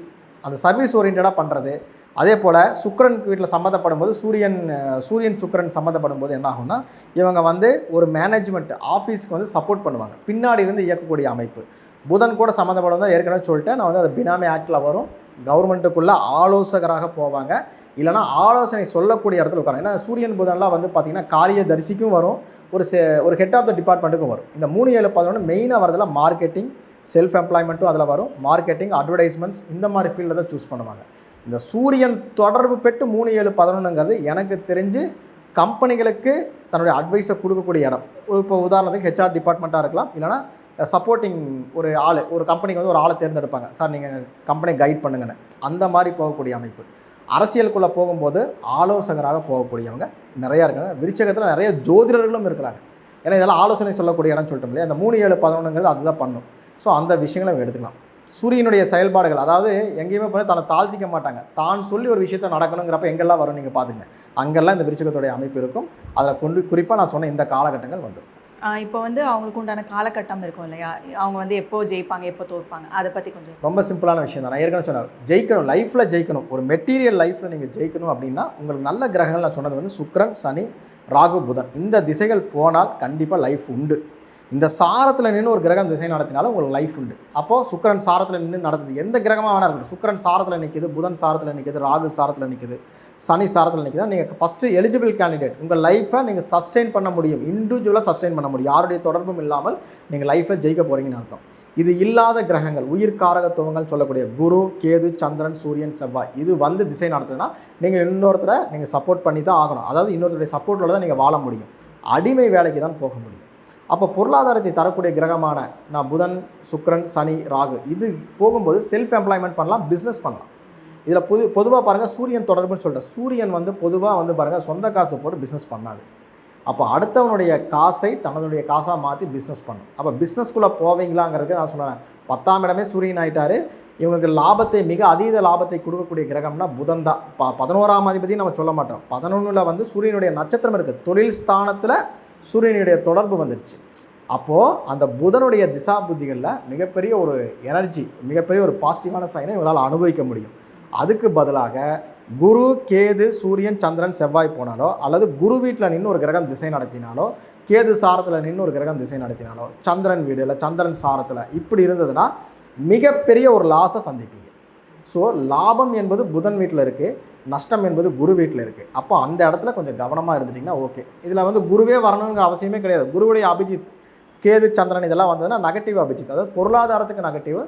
அந்த சர்வீஸ் ஓரியன்டாக பண்ணுறது அதே போல் சுக்கரன் வீட்டில் சம்மந்தப்படும் போது சூரியன் சூரியன் சுக்கரன் சம்மந்தப்படும் போது என்ன ஆகும்னா இவங்க வந்து ஒரு மேனேஜ்மெண்ட் ஆஃபீஸ்க்கு வந்து சப்போர்ட் பண்ணுவாங்க. பின்னாடி இருந்து இயக்கக்கூடிய அமைப்பு. புதன் கூட சம்மந்தப்படும் தான் ஏற்கனவே சொல்லிட்டேன். நான் வந்து அது பினாமி ஆக்டில் வரும். கவர்மெண்ட்டுக்குள்ளே ஆலோசகராக போவாங்க. இல்லைனா ஆலோசனை சொல்லக்கூடிய இடத்துல உட்காரும் ஏன்னா சூரியன் புதன்லாம் வந்து பார்த்திங்கன்னா காரிய தரிசிக்கும் வரும். ஒரு செ ஒரு ஹெட் ஆஃப் த டிபார்ட்மெண்ட்டுக்கும் வரும். இந்த மூணு ஏழு பதினொன்று மெயினாக வரதில் மார்க்கெட்டிங் செல்ஃப் எம்ப்ளாய்மெண்ட்டும் அதில் வரும். மார்க்கெட்டிங் அட்வர்டைஸ்மெண்ட்ஸ் இந்த மாதிரி ஃபீல்டில் தான் சூஸ் பண்ணுவாங்க. இந்த சூரியன் தொடர்பு பெற்று மூணு ஏழு பதினொன்றுங்கிறது எனக்கு தெரிஞ்சு கம்பெனிகளுக்கு தன்னுடைய அட்வைஸை கொடுக்கக்கூடிய இடம். ஒரு இப்போ உதாரணத்துக்கு ஹெச்ஆர் டிபார்ட்மெண்ட்டாக இருக்கலாம். இல்லைனா சப்போர்ட்டிங் ஒரு ஆள் ஒரு கம்பெனிக்கு வந்து ஒரு ஆளை தேர்ந்தெடுப்பாங்க. சார் நீங்கள் கம்பெனி கைட் பண்ணுங்கன்னு. அந்த மாதிரி போகக்கூடிய அமைப்பு. அரசியலுக்குள்ளே போகும்போது ஆலோசகராக போகக்கூடியவங்க நிறையா இருக்காங்க. விருச்சகத்தில் நிறைய ஜோதிடர்களும் இருக்கிறாங்க. ஏன்னா இதெல்லாம் ஆலோசனை சொல்லக்கூடிய இடம் சொல்லிட்டோம் இல்லையா? அந்த மூணு ஏழு பதினொன்றுங்கிறது அதுதான் பண்ணும். ஸோ அந்த விஷயங்களை நம்ம எடுத்துக்கலாம். சூரியனுடைய செயல்பாடுகள் அதாவது எங்கேயுமே போய் தன்னை தாழ்த்திக்க மாட்டாங்க. தான் சொல்லி ஒரு விஷயத்த நடக்கணுங்கிறப்ப எங்கெல்லாம் வரும் நீங்கள் பார்த்துங்க அங்கெல்லாம் இந்த விருச்சகத்துடைய அமைப்பு இருக்கும். அதில் கொண்டு குறிப்பாக நான் சொன்ன இந்த காலகட்டங்கள் வந்துடும் இப்போ வந்து அவங்களுக்கு உண்டான காலகட்டம் இருக்கும் இல்லையா? அவங்க வந்து எப்போ ஜெயிப்பாங்க எப்போ தோற்பாங்க? அதை பற்றி கொஞ்சம் ரொம்ப சிம்பிளான விஷயம் தான். நான் ஏற்கனவே சொன்னேன் ஜெயிக்கணும் லைஃப்பில் ஜெயிக்கணும். ஒரு மெட்டீரியல் லைஃப்பில் நீங்கள் ஜெயிக்கணும் அப்படின்னா உங்களுக்கு நல்ல கிரகங்கள் நான் சொன்னது வந்து சுக்ரன் சனி ராகு புதன். இந்த திசைகள் போனால் கண்டிப்பாக லைஃப் உண்டு. இந்த சாரத்தில் நின்று ஒரு கிரகம் திசை நடத்தினாலும் உங்களுக்கு லைஃப் உண்டு. அப்போது சுக்கரன் சாரத்தில் நின்று நடத்துது எந்த கிரகமாக வேணா இருக்கட்டும். சுக்கரன் சாரத்தில் நிற்கிது புதன் சாரத்தில் நிற்கிது ராகு சாரத்தில் நிற்கிது சனி சாரத்தில் நிற்கிதா நீங்கள் ஃபஸ்ட்டு எலிஜிபிள் கேண்டிடேட் உங்கள் லைஃப்பை நீங்கள் சஸ்டெயின் பண்ண முடியும். இண்டிவிஜுவலாக சஸ்டெயின் பண்ண முடியும். யாருடைய தொடர்பும் இல்லாமல் நீங்கள் லைஃப்பில் ஜெயிக்க போகிறீங்கன்னு அர்த்தம். இது இல்லாத கிரகங்கள் உயிர் காரகத்துவங்கள் சொல்லக்கூடிய குரு கேது சந்திரன் சூரியன் செவ்வாய் இது வந்து திசை நடத்துதுன்னா நீங்கள் இன்னொருத்தரை நீங்கள் சப்போர்ட் பண்ணி தான் ஆகணும். அதாவது இன்னொருத்தருடைய சப்போர்ட்டில் தான் நீங்கள் வாழ முடியும். அடிமை வேலைக்கு தான் போக முடியும். அப்போ பொருளாதாரத்தை தரக்கூடிய கிரகமான நான் புதன் சுக்ரன் சனி ராகு இது போகும்போது செல்ஃப் எம்ப்ளாய்மெண்ட் பண்ணலாம் பிஸ்னஸ் பண்ணலாம். இதில் பொது பொதுவாக பாருங்கள் சூரியன் தொடர்புன்னு சொல்கிறேன் சூரியன் வந்து பொதுவாக வந்து பாருங்கள் சொந்த காசு போட்டு பிஸ்னஸ் பண்ணாது. அப்போ அடுத்தவனுடைய காசை தனதுடைய காசாக மாற்றி பிஸ்னஸ் பண்ணும். அப்போ பிஸ்னஸ்க்குள்ளே போவீங்களாங்கிறதுக்கு நான் சொன்னேன். பத்தாம் இடமே சூரியன் ஆகிட்டார் இவங்களுக்கு லாபத்தை மிக அதீத லாபத்தை கொடுக்கக்கூடிய கிரகம்னா புதன் தான். ப பதினோராம் அதிபதி நம்ம சொல்ல மாட்டோம். பதினொன்றில் வந்து சூரியனுடைய நட்சத்திரம் இருக்குது தொழில் ஸ்தானத்தில் சூரியனுடைய தொடர்பு வந்துருச்சு. அப்போது அந்த புதனுடைய திசா புத்திகளில் மிகப்பெரிய ஒரு எனர்ஜி மிகப்பெரிய ஒரு பாசிட்டிவான சைனை இவங்களால் அனுபவிக்க முடியும். அதுக்கு பதிலாக குரு கேது சூரியன் சந்திரன் செவ்வாய் போனாலோ அல்லது குரு வீட்டில் நின்று ஒரு கிரகம் திசை நடத்தினாலோ கேது சாரத்தில் நின்று ஒரு கிரகம் திசை நடத்தினாலோ சந்திரன் வீடு இல்லை சந்திரன் சாரத்தில் இப்படி இருந்ததுன்னா மிகப்பெரிய ஒரு லாஸை சந்திப்பீங்க. ஸோ லாபம் என்பது புதன் வீட்டில் இருக்குது நஷ்டம் என்பது குரு வீட்டில் இருக்குது அப்போ அந்த இடத்துல கொஞ்சம் கவனமாக இருந்துட்டிங்கன்னா ஓகே இதில் வந்து குருவே வரணுங்கிற அவசியமே கிடையாது. குருவுடைய அபிஜித் கேது சந்திரன் இதெல்லாம் வந்ததுன்னா நெகட்டிவ் அபிஜித். அதாவது பொருளாதாரத்துக்கு நெகட்டிவ்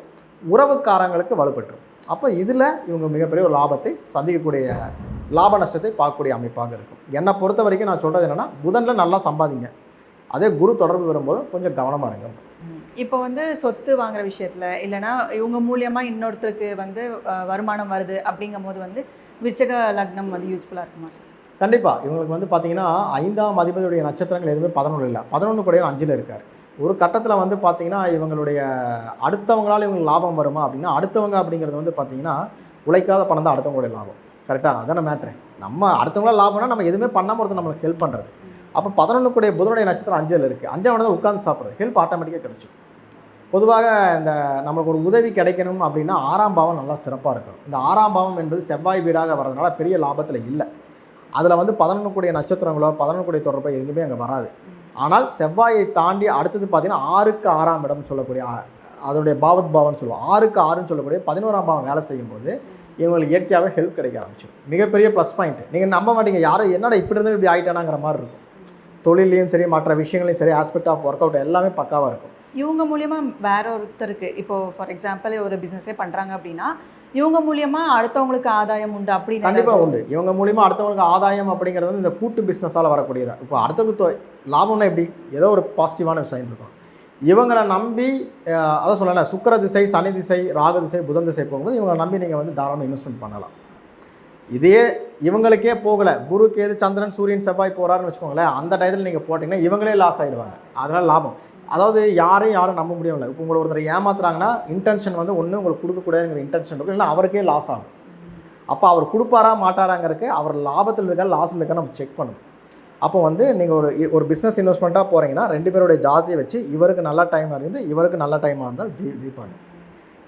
உறவுக்காரங்களுக்கு வலுப்பட்டுரும் அப்போ இதில் இவங்க மிகப்பெரிய ஒரு லாபத்தை சந்திக்கக்கூடிய லாப நஷ்டத்தை பார்க்கக்கூடிய அமைப்பாக இருக்கும். என்னை பொறுத்த வரைக்கும் நான் சொல்கிறது என்னென்னா புதனில் நல்லா சம்பாதிங்க. அதே குரு தொடர்பு வரும்போது கொஞ்சம் கவனமாக இருங்க. இப்போ வந்து சொத்து வாங்குற விஷயத்துல இல்லைன்னா இவங்க மூலியமா இன்னொருத்தருக்கு வந்து வருமானம் வருது அப்படிங்கும் போது வந்து விருச்சக லக்னம் வந்து யூஸ்ஃபுல்லாக இருக்குமா சார்? கண்டிப்பாக இவங்களுக்கு வந்து பார்த்தீங்கன்னா ஐந்தாம் அதிபதியுடைய நட்சத்திரங்கள் எதுவுமே பதினொன்று இல்லை. பதினொன்று கூட அஞ்சில் இருக்கார். ஒரு கட்டத்தில் வந்து பார்த்தீங்கன்னா இவங்களுடைய அடுத்தவங்களால் இவங்களுக்கு லாபம் வருமா அப்படின்னா அடுத்தவங்க அப்படிங்கிறது வந்து பார்த்தீங்கன்னா உழைக்காத பணம் தான் அடுத்தவங்களுடைய லாபம். கரெக்டாக அதான மேட்ரு நம்ம அடுத்தவங்களால் லாபம்னா நம்ம எதுவுமே பண்ணாமல் ஒருத்தர் நம்மளுக்கு ஹெல்ப் பண்ணுறது அப்போ பதினொன்று கூடிய புதனுடைய நட்சத்திரம் அஞ்சில் இருக்குது அஞ்சாவது தான் உட்காந்து சாப்பிட்றது. ஹெல்ப் ஆட்டோமேட்டிக்காக கிடைச்சிடும் பொதுவாக இந்த நம்மளுக்கு ஒரு உதவி கிடைக்கணும் அப்படின்னா ஆறாம் பாவம் நல்லா சிறப்பாக இருக்கணும். இந்த ஆறாம் பாவம் என்பது செவ்வாய் வீடாக வர்றதுனால பெரிய லாபத்தில் இல்லை. அதில் வந்து பதினொன்று கூடிய நட்சத்திரங்களோ பதினொன்று கூடிய தொடர்போ எதுவுமே அங்கே வராது. ஆனால் செவ்வாயை தாண்டி அடுத்தது பார்த்தீங்கன்னா ஆறுக்கு ஆறாம் இடம் சொல்லக்கூடிய அதனுடைய பாவத் பாவம்னு சொல்லுவோம். ஆறுக்கு ஆறுன்னு சொல்லக்கூடிய பதினோராம் பாவம் வேலை செய்யும்போது இவங்களுக்கு இயற்கையாகவே ஹெல்ப் கிடைக்க ஆரம்பிச்சிடும். மிகப்பெரிய ப்ளஸ் பாயிண்ட் நீங்கள் நம்ப மாட்டீங்க. யாரும் என்னடா இப்படி இருந்து இப்படி ஆயிட்டானாங்கிற மாதிரி இருக்கும். தொழிலையும் சரி மற்ற விஷயங்களையும் சரி ஆஸ்பெக்ட் ஆஃப் ஒர்க் அவுட் எல்லாமே பக்காவாக இருக்கும். இவங்க மூலியமா வேற ஒருத்தருக்கு இப்போ ஃபார் எக்ஸாம்பிள் ஒரு பிஸ்னஸே பண்றாங்க அப்படின்னா இவங்க மூலியமா அடுத்தவங்களுக்கு ஆதாயம் உண்டு அப்படின்னு கண்டிப்பாக உண்டு. இவங்க மூலிமா அடுத்தவங்களுக்கு ஆதாயம் அப்படிங்கிறது வந்து இந்த கூட்டு பிஸ்னஸால் வரக்கூடியதா. இப்போ அடுத்தவங்களுக்கு லாபம்னா எப்படி? ஏதோ ஒரு பாசிட்டிவான விஷயம் இருக்கும். இவங்களை நம்பி அதான் சொல்லலை சுக்கிர திசை சனி திசை ராக திசை புதன் திசை போகும்போது இவங்களை நம்பி நீங்கள் வந்து தாராளமாக இன்வெஸ்ட்மெண்ட் பண்ணலாம். இதே இவங்களுக்கே போகலை. குரு கேது சந்திரன் சூரியன் செவ்வாய் போகிறாருன்னு வச்சுக்கோங்களேன் அந்த டயத்தில் நீங்கள் போட்டிங்கன்னா இவங்களே லாஸ் ஆகிடுவாங்க அதனால் லாபம். அதாவது யாரையும் யாரும் நம்ப முடியவில்லை இப்போ உங்களை ஒருத்தர் ஏமாத்துறாங்கன்னா இன்டென்ஷன் வந்து ஒன்று உங்களுக்கு கொடுக்கக்கூடாதுங்கிற இன்டென்ஷன் இருக்கும். இல்லைன்னா அவருக்கே லாஸ் ஆகும். அப்போ அவர் கொடுப்பாரா மாட்டாராங்கிறதுக்கு அவர் லாபத்தில் இருக்கா லாஸில் இருக்கா நம்ம செக் பண்ணணும். அப்போ வந்து நீங்கள் ஒரு ஒரு பிஸ்னஸ் இன்வெஸ்ட்மெண்ட்டாக போகிறீங்கன்னா ரெண்டு பேருடைய ஜாதியை வச்சு இவருக்கு நல்ல டைமாக இருந்து இவருக்கு நல்ல டைமாக இருந்தால் ஜெயி ஜெயிப்பாங்க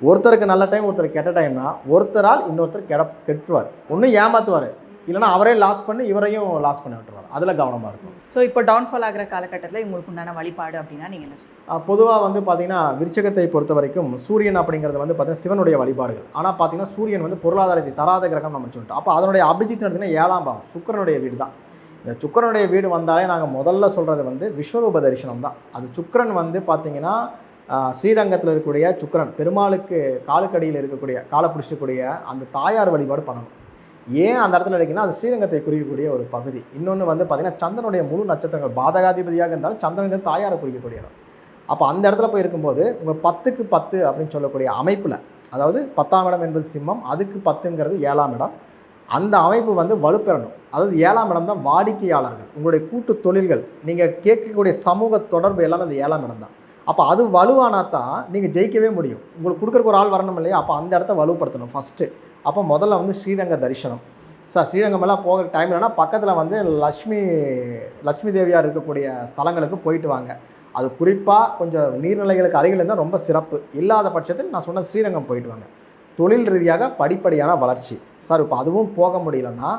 ஒருத்தருக்கு நல்ல டைம் ஒருத்தருக்கு கெட்ட டைம்னா ஒருத்தரால் இன்னொருத்தர் கெட கெட்டுருவார். ஒன்று ஏமாத்துவார். இல்லைன்னா அவரே லாஸ் பண்ணி இவரையும் லாஸ் பண்ணி விட்டுருவார். அதில் கவனமாக இருக்கும் ஸோ இப்போ டவுன்ஃபால் ஆகிற காலகட்டத்தில் உங்களுக்கு உண்டான வழிபாடு அப்படின்னா நீங்கள் என்ன பொதுவாக வந்து பார்த்தீங்கன்னா விருச்சகத்தை பொறுத்த வரைக்கும் சூரியன் அப்படிங்கிறது வந்து பார்த்தீங்கன்னா சிவனுடைய வழிபாடுகள். ஆனால் பார்த்தீங்கன்னா சூரியன் வந்து பொருளாதாரத்தை தராத கிரகம் நம்ம சொல்லிட்டோம். அப்போ அதனுடைய அபிஜித் எடுத்தீங்கன்னா ஏழாம் பாவம் சுக்கிரனுடைய வீடு தான் இந்த சுக்கிரனுடைய வீடு வந்தாலே நாங்கள் முதல்ல சொல்கிறது வந்து விஸ்வரூப தரிசனம் தான். அது சுக்கரன் வந்து பார்த்தீங்கன்னா ஸ்ரீரங்கத்தில் இருக்கக்கூடிய சுக்கிரன் பெருமாளுக்கு காலுக்கடியில் இருக்கக்கூடிய காலை பிடிச்சிக்கூடிய அந்த தாயார் வழிபாடு பண்ணணும். ஏன் அந்த இடத்துல இருக்குன்னா அது ஸ்ரீரங்கத்தை குறிக்கக்கூடிய ஒரு பகுதி. இன்னொன்று வந்து பார்த்திங்கன்னா சந்திரனுடைய முழு நட்சத்திரங்கள் பாதகாதிபதியாக இருந்தாலும் சந்திரன் தாயாரை குறிக்கக்கூடிய இடம். அப்போ அந்த இடத்துல போய் இருக்கும்போது உங்கள் பத்துக்கு பத்து அப்படின்னு சொல்லக்கூடிய அமைப்பில் அதாவது பத்தாம் இடம் என்பது சிம்மம் அதுக்கு பத்துங்கிறது ஏழாம் இடம். அந்த அமைப்பு வந்து வலுப்பெறணும். அதாவது ஏழாம் இடம் தான் வாடிக்கையாளர்கள். உங்களுடைய கூட்டு தொழில்கள் நீங்கள் கேட்கக்கூடிய சமூக தொடர்பு எல்லாமே அந்த ஏழாம் இடம் தான். அப்போ அது வலுவானா தான் நீங்கள் ஜெயிக்கவே முடியும். உங்களுக்கு கொடுக்குறக்கு ஒரு ஆள் வரணும் இல்லையா? அப்போ அந்த இடத்த வலுப்படுத்தணும் ஃபஸ்ட்டு அப்போ முதல்ல வந்து ஸ்ரீரங்க தரிசனம். சார் ஸ்ரீரங்கம் எல்லாம் போகிற டைம் இல்லைன்னா பக்கத்தில் வந்து லக்ஷ்மி லக்ஷ்மி தேவியார் இருக்கக்கூடிய ஸ்தலங்களுக்கு போயிட்டு வாங்க. அது குறிப்பாக கொஞ்சம் நீர்நிலைகளுக்கு அருகில் இருந்தால் ரொம்ப சிறப்பு. இல்லாத பட்சத்தில் நான் சொன்ன ஸ்ரீரங்கம் போயிட்டு வாங்க. தொழில் ரீதியாக படிப்படியான வளர்ச்சி. சார் இப்போ அதுவும் போக முடியலன்னா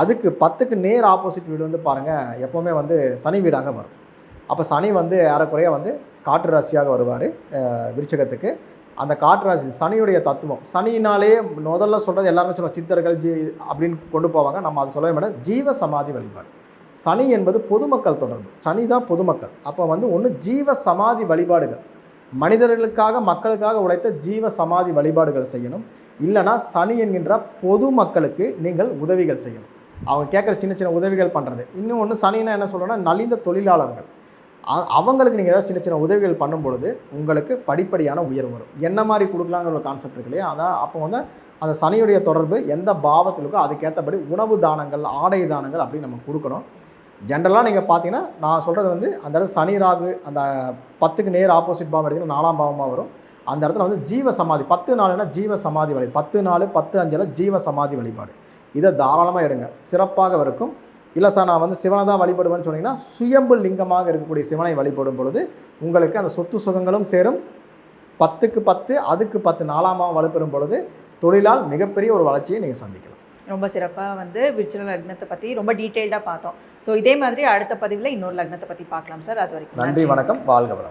அதுக்கு பத்துக்கு நேர் ஆப்போசிட் வீடு வந்து பாருங்கள் எப்போவுமே வந்து சனி வீடாக வரும். அப்போ சனி வந்து ஏறக்குறைய வந்து காற்று ராசியாக வருவார் விருச்சகத்துக்கு. அந்த காற்று ராசி சனியுடைய தத்துவம். சனினாலே முதல்ல சொல்கிறது எல்லாருமே சொல்லுவாங்க சித்தர்கள் ஜீ அப்படின்னு கொண்டு போவாங்க. நம்ம அதை சொல்லவே மாட்டோம். ஜீவ சமாதி வழிபாடு. சனி என்பது பொதுமக்கள் தொடர்பு. சனி தான் பொதுமக்கள். அப்போ வந்து ஒன்று ஜீவ சமாதி வழிபாடுகள். மனிதர்களுக்காக மக்களுக்காக உழைத்த ஜீவ சமாதி வழிபாடுகள் செய்யணும். இல்லைனா சனி என்கின்ற பொது மக்களுக்கு நீங்கள் உதவிகள் செய்யணும். அவங்க கேட்குற சின்ன சின்ன உதவிகள் பண்ணுறது இன்னும் ஒன்று சனின்னா என்ன சொல்கிறோன்னா நலிந்த தொழிலாளர்கள். அவங்களுக்கு நீங்கள் ஏதாவது சின்ன சின்ன உதவிகள் பண்ணும்பொழுது உங்களுக்கு படிப்படியான உயர்வு வரும். என்ன மாதிரி கொடுக்கலாங்கிற ஒரு கான்செப்ட் இருக்கு இல்லையா? அதான் அப்போ வந்து அந்த சனியுடைய தொடர்பு எந்த பாவத்தில் இருக்கோ அதுக்கேற்றபடி உணவு தானங்கள் ஆடை தானங்கள் அப்படி நம்ம கொடுக்கணும். ஜென்ரலாக நீங்கள் பார்த்தீங்கன்னா நான் சொல்கிறது வந்து அந்த இடத்துல சனி ராகு அந்த பத்துக்கு நேர் ஆப்போசிட் பாவம் எடுத்தீங்கன்னா நாலாம் பாவமாக வரும். அந்த இடத்துல வந்து ஜீவ சமாதி பத்து நாள்னா ஜீவ சமாதி வழி பத்து நாலு பத்து அஞ்சில் ஜீவ சமாதி வழிபாடு. இதை தாராளமாக எடுங்க. சிறப்பாக இருக்கும். இல்லை சார் நான் வந்து சிவனை தான் வழிபடுவேன்னு சொன்னீங்கன்னா சுயம்பு லிங்கமாக இருக்கக்கூடிய சிவனை வழிபடும் பொழுது உங்களுக்கு அந்த சொத்து சுகங்களும் சேரும். பத்துக்கு பத்து அதுக்கு பத்து நாலாமாக வலுப்பெறும் பொழுது தொழிலால் மிகப்பெரிய ஒரு வளர்ச்சியை நீங்கள் சந்திக்கலாம். ரொம்ப சிறப்பாக வந்து விருச்சிக லக்னத்தை பற்றி ரொம்ப டீட்டெயில்டாக பார்த்தோம். ஸோ இதே மாதிரி அடுத்த பதிவில் இன்னொரு லக்னத்தை பற்றி பார்க்கலாம் சார். அது வரைக்கும் நன்றி வணக்கம். வாழ்க வளம்